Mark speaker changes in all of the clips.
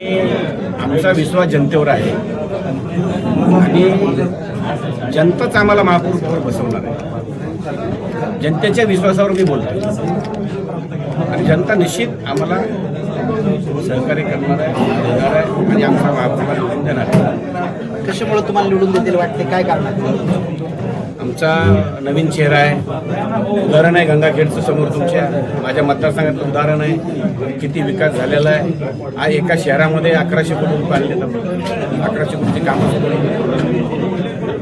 Speaker 1: आमचा विश्वास जनतेवर आहे. आणि जनताच आम्हाला महापौर बसवणार आहे. जनतेच्या विश्वासावर मी बोलतो आणि जनता निश्चित आम्हाला सहकार्य करणार आहे देणार आहे आणि आमचा महापौरला निवडून देणार आहे.
Speaker 2: कशामुळे तुम्हाला निवडून देतील वाटते? काय कारण
Speaker 1: आमचा नवीन चेहरा आहे. उदाहरण आहे गंगाखेडचं समोर तुमच्या. माझ्या मतदारसंघातलं उदाहरण आहे. किती विकास झालेला आहे. आज एका शहरामध्ये अकराशे कोटी रुपये अकराशे कोटीची कामं सुरू केली.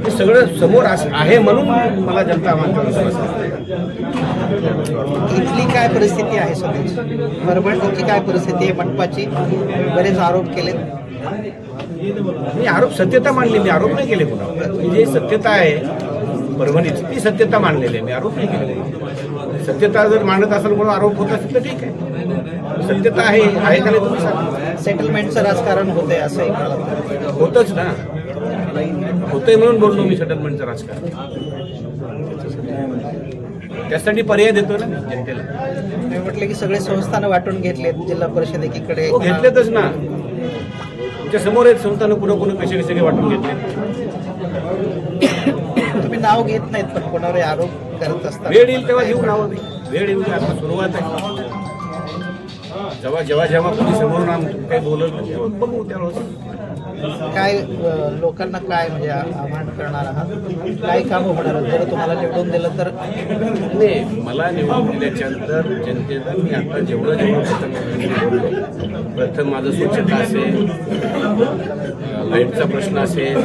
Speaker 1: हे सगळं समोर अस- आहे म्हणून मला जनता आम्हाला विश्वास आहे
Speaker 2: इथली काय परिस्थिती आहे सध्याची परभणीची काय परिस्थिती आहे? मनपाची बरेच आरोप केलेत.
Speaker 1: मी आरोप सत्यता मांडली. मी आरोप नाही केले पुन्हा मी जे सत्यता आहे. परभणीची ती सत्यता मांडलेली आहे. मी आरोप नाही केलेले सत्यता जर मांडत असेल म्हणून आरोप होत असेल तर ठीक आहे. सत्यता आहे आहे का नाही तुम्ही सांगा.
Speaker 2: सेटलमेंटचं राजकारण होतंय असं.
Speaker 1: होतच ना. होतंय म्हणून बोललो मी सेटलमेंटचं राजकारण. त्यासाठी पर्याय देतो ना जनतेला.
Speaker 2: मी म्हटलं की सगळे संस्थानं वाटून घेतलेत. जिल्हा परिषद एकीकडे
Speaker 1: हो घेतलेतच ना. तुमच्यासमोर आहेत संस्थानं कुणं कुणं कसे कसे वाटून घेतले
Speaker 2: नाव घेत नाहीत पण कोणावर आरोप करत असतात.
Speaker 1: वेळ येईल तेव्हा घेऊ नावं. वेळ येईल आता सुरुवात आहे. जेव्हा जेव्हा जेव्हा कोणी समोरून आम काही बोलत नाही, तेव्हा. बघू त्यावेळेस
Speaker 2: काय अ, लोकांना काय म्हणजे आ- आव्हान करणार आहात? काय कामं होणार आहेत? जर तुम्हाला निवडून दिलं तर?
Speaker 1: नाही मला निवडून दिल्याच्या नंतर जनतेचा मी आता जेवढं जेवढं प्रथम बोललो प्रथम माझं स्वच्छता असेल अं, लाईटचा प्रश्न असेल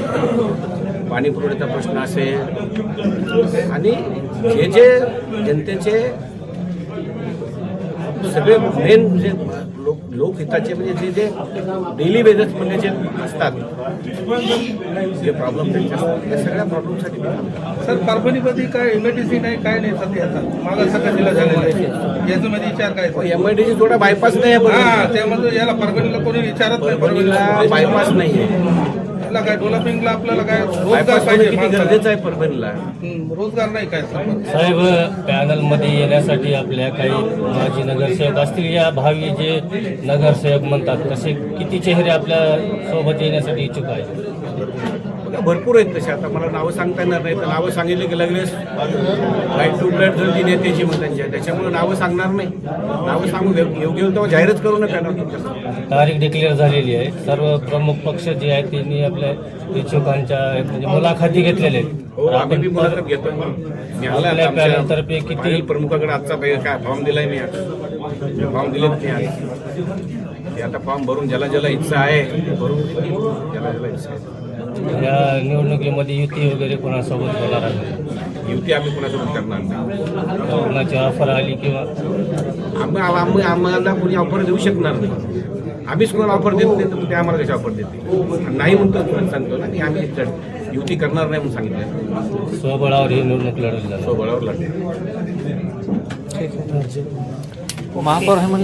Speaker 1: पाणी पुरवठ्याचा प्रश्न असेल आणि जे जे जनतेचे सगळे मेन जे लोक लोकहिताचे म्हणजे जे जे डेली बेसिस म्हणजे जे असतात जे प्रॉब्लेम त्या सगळ्या प्रॉब्लेमसाठी.
Speaker 3: सर परभणीमध्ये काय एमआयडीसी नाही काय नाही सध्या आता. मागासका जिल्हा झालेला आहे याच्यामध्ये विचार काय
Speaker 1: हो, एमआयडीसी थोडा बायपास नाही आहे.
Speaker 3: त्यामध्ये याला परभणीला कोणी विचारत नाही
Speaker 1: परभणीला बायपास नाही आहे
Speaker 3: याला काय डेव्हलपिंगला आपल्याला काय रोजगार पाहिजे.
Speaker 1: गरजेचं आहे परभणीला
Speaker 3: रोजगार नाही काय सर
Speaker 4: साहेब पॅनलमध्ये येण्यासाठी आपल्या काही माजी नगरसेवक असतील या भावी जे नगरसेवक म्हणतात तसे किती चेहरे आपल्यासोबत येण्यासाठी इच्छुक आहेत?
Speaker 1: भरपूर आहेत तसे. आता मला नावं सांगता येणार नाही तर नावं सांगितले की लगेच लाइट टू ती नेत्याची मग त्यांच्या. त्याच्यामुळे नावं सांगणार नाही. नावं सांगू. योग्य होईल तेव्हा जाहीरच करू नका
Speaker 4: तारीख डिक्लेअर झालेली आहे. सर्व प्रमुख पक्ष जे आहेत त्यांनी आपल्या इच्छुकांच्या म्हणजे मुलाखती घेतलेल्या
Speaker 1: हो
Speaker 4: आहेत
Speaker 1: आम्ही मुलाखत घेतोय मी आता
Speaker 4: किती-
Speaker 1: प्रमुखाकडे आजचा काय फॉर्म दिलाय मी आज फॉर्म आज ते आता फॉर्म भरून ज्याला ज्याला इच्छा आहे भरून. ज्याला ज्याला इच्छा आहे.
Speaker 4: या निवडणुकीमध्ये युती वगैरे कोणासोबत होणार आहे?
Speaker 1: युती आम्ही कोणासोबत करणार नाही.
Speaker 4: कोणाची ऑफर आली किंवा?
Speaker 1: आम्ही आम्ही आम्हाला कोणी ऑफर देऊ शकणार नाही. आम्हीच कोणाला ऑफर देत नाही तर ते आम्हाला कशी ऑफर देते नाही म्हणतो सांगतो ना की आम्ही युती करणार नाही म्हणून सांगितलं.
Speaker 4: स्वबळावर ही निवडणूक लढवली
Speaker 1: स्वबळावर लढते
Speaker 2: महापौर हे म्हणले